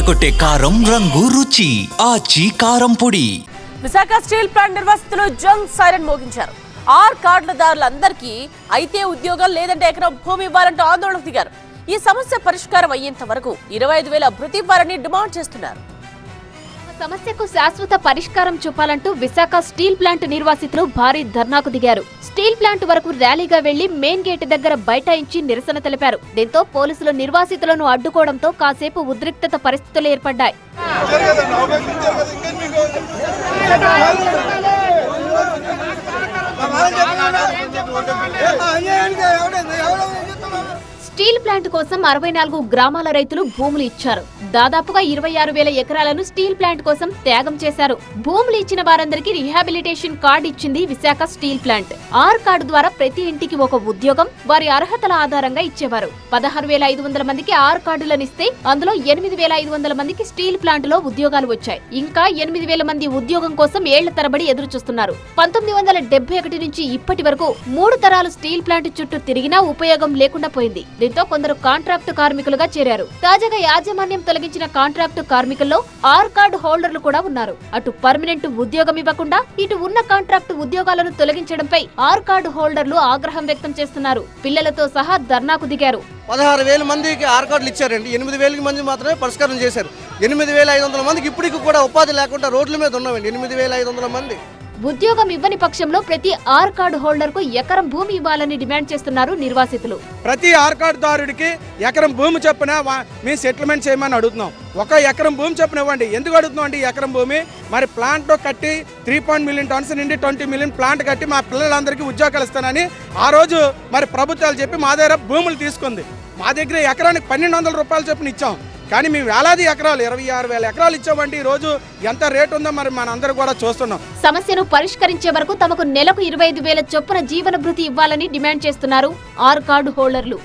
అదరగొట్టే కారం రంగు రుచి ఆచి కారం పొడి. విశాఖ స్టీల్ ప్లాంట్ నిర్వాసితులు జంగ్ సైరన్ మోగించారు. ఆర్ కార్డులదారులందరికీ అయితే ఉద్యోగం లేదంటే ఎకరం భూమి ఇవ్వాలంటూ ఆందోళనకు దిగారు. ఈ సమస్య పరిష్కారం అయ్యేంత వరకు ఇరవై ఐదు వేల భృతి డిమాండ్ చేస్తున్నారు. సమస్యకు శాశ్వత పరిష్కారం చూపాలంటూ విశాఖ స్టీల్ ప్లాంట్ నిర్వాసితులు భారీ ధర్నాకు దిగారు. స్టీల్ ప్లాంట్ వరకు ర్యాలీగా వెళ్ళి మెయిన్ గేట్ దగ్గర బైఠాయించి నిరసన తెలిపారు. దీంతో పోలీసులు నిర్వాసితులను అడ్డుకోవడంతో కాసేపు ఉద్రిక్తత పరిస్థితులు ఏర్పడ్డాయి. స్టీల్ ప్లాంట్ కోసం అరవై నాలుగు గ్రామాల రైతులు భూములు ఇచ్చారు. దాదాపుగా ఇరవై ఆరు వేల ఎకరాలను స్టీల్ ప్లాంట్ కోసం త్యాగం చేశారు. భూములు ఇచ్చిన వారందరికీ రిహాబిలిటేషన్ కార్డు ఇచ్చింది Visakha steel plant. R card ద్వారా ప్రతి ఇంటికి ఒక ఉద్యోగం వారి అర్హతల ఆధారంగా ఇచ్చేవారు. పదహారు వేల ఐదు వందల మందికి ఆర్ కార్డులను ఇస్తే అందులో ఎనిమిది వేల ఐదు వందల మందికి స్టీల్ ప్లాంట్లో ఉద్యోగాలు వచ్చాయి. ఇంకా ఎనిమిది వేల మంది ఉద్యోగం కోసం ఏళ్ళ తరబడి ఎదురు చూస్తున్నారు పంతొమ్మిది వందల డెబ్బై ఒకటి నుంచి ఇప్పటి వరకు మూడు తరాలు స్టీల్ ప్లాంట్ చుట్టూ తిరిగినా ఉపయోగం లేకుండా పోయింది. దీంతో కొందరు కాంట్రాక్టు కార్మికులుగా చేరారు. తాజాగా యాజమాన్యం తొలగించిన కాంట్రాక్టు కార్మికుల్లో ఆర్ కార్డు హోల్డర్లు కూడా ఉన్నారు. అటు పర్మనెంట్ ఉద్యోగం ఇవ్వకుండా ఇటు ఉన్న కాంట్రాక్టు ఉద్యోగాలను తొలగించడంపై ఆర్ కార్డు హోల్డర్లు ఆగ్రహం వ్యక్తం చేస్తున్నారు. పిల్లలతో సహా ధర్నాకు దిగారు. పదహారు వేల మందికి ఆర్ కార్డులు ఇచ్చారండి. ఎనిమిది వేల మంది మాత్రమే పరిష్కారం చేశారు. ఎనిమిది వేల ఐదు వందల మందికి ఇప్పటికి కూడా ఉపాధి లేకుండా రోడ్ల మీద ఉన్నామండి. ఎనిమిది వేల ఐదు వందల మంది. ఉద్యోగం ఇవ్వని పక్షంలో ప్రతి ఆర్ కార్డు హోల్డర్కు ఎకరం భూమి ఇవ్వాలని డిమాండ్ చేస్తున్నారు నిర్వాసితులు. ప్రతి ఆర్ కార్డుదారుడికి ఎకరం భూమి చొప్పున మేము సెటిల్మెంట్ చేయమని అడుగుతున్నాం. ఒక ఎకరం భూమి చొప్పున ఇవ్వండి. ఎందుకు అడుగుతున్నాం అండి ఎకరం భూమి? మరి ప్లాంట్ కట్టి త్రీ పాయింట్ మిలియన్ టన్స్ నుండి ట్వంటీ మిలియన్ ప్లాంట్ కట్టి మా పిల్లలందరికీ ఉద్యోగాలు ఇస్తానని ఆ రోజు మరి ప్రభుత్వాలు చెప్పి మా దగ్గర భూములు తీసుకుంది. మా దగ్గర ఎకరానికి పన్నెండు వందల రూపాయలు చొప్పున ఇచ్చాం. కానీ మేము వేలాది ఎకరాలు ఇరవై ఆరు వేల ఎకరాలు ఇచ్చామండి. ఈ రోజు ఎంత రేటు ఉందో మరి మనందరూ కూడా చూస్తున్నాం. సమస్యను పరిష్కరించే వరకు తమకు నెలకు ఇరవై ఐదు వేల చొప్పున జీవన భృతి ఇవ్వాలని డిమాండ్ చేస్తున్నారు ఆర్ కార్డు హోల్డర్లు.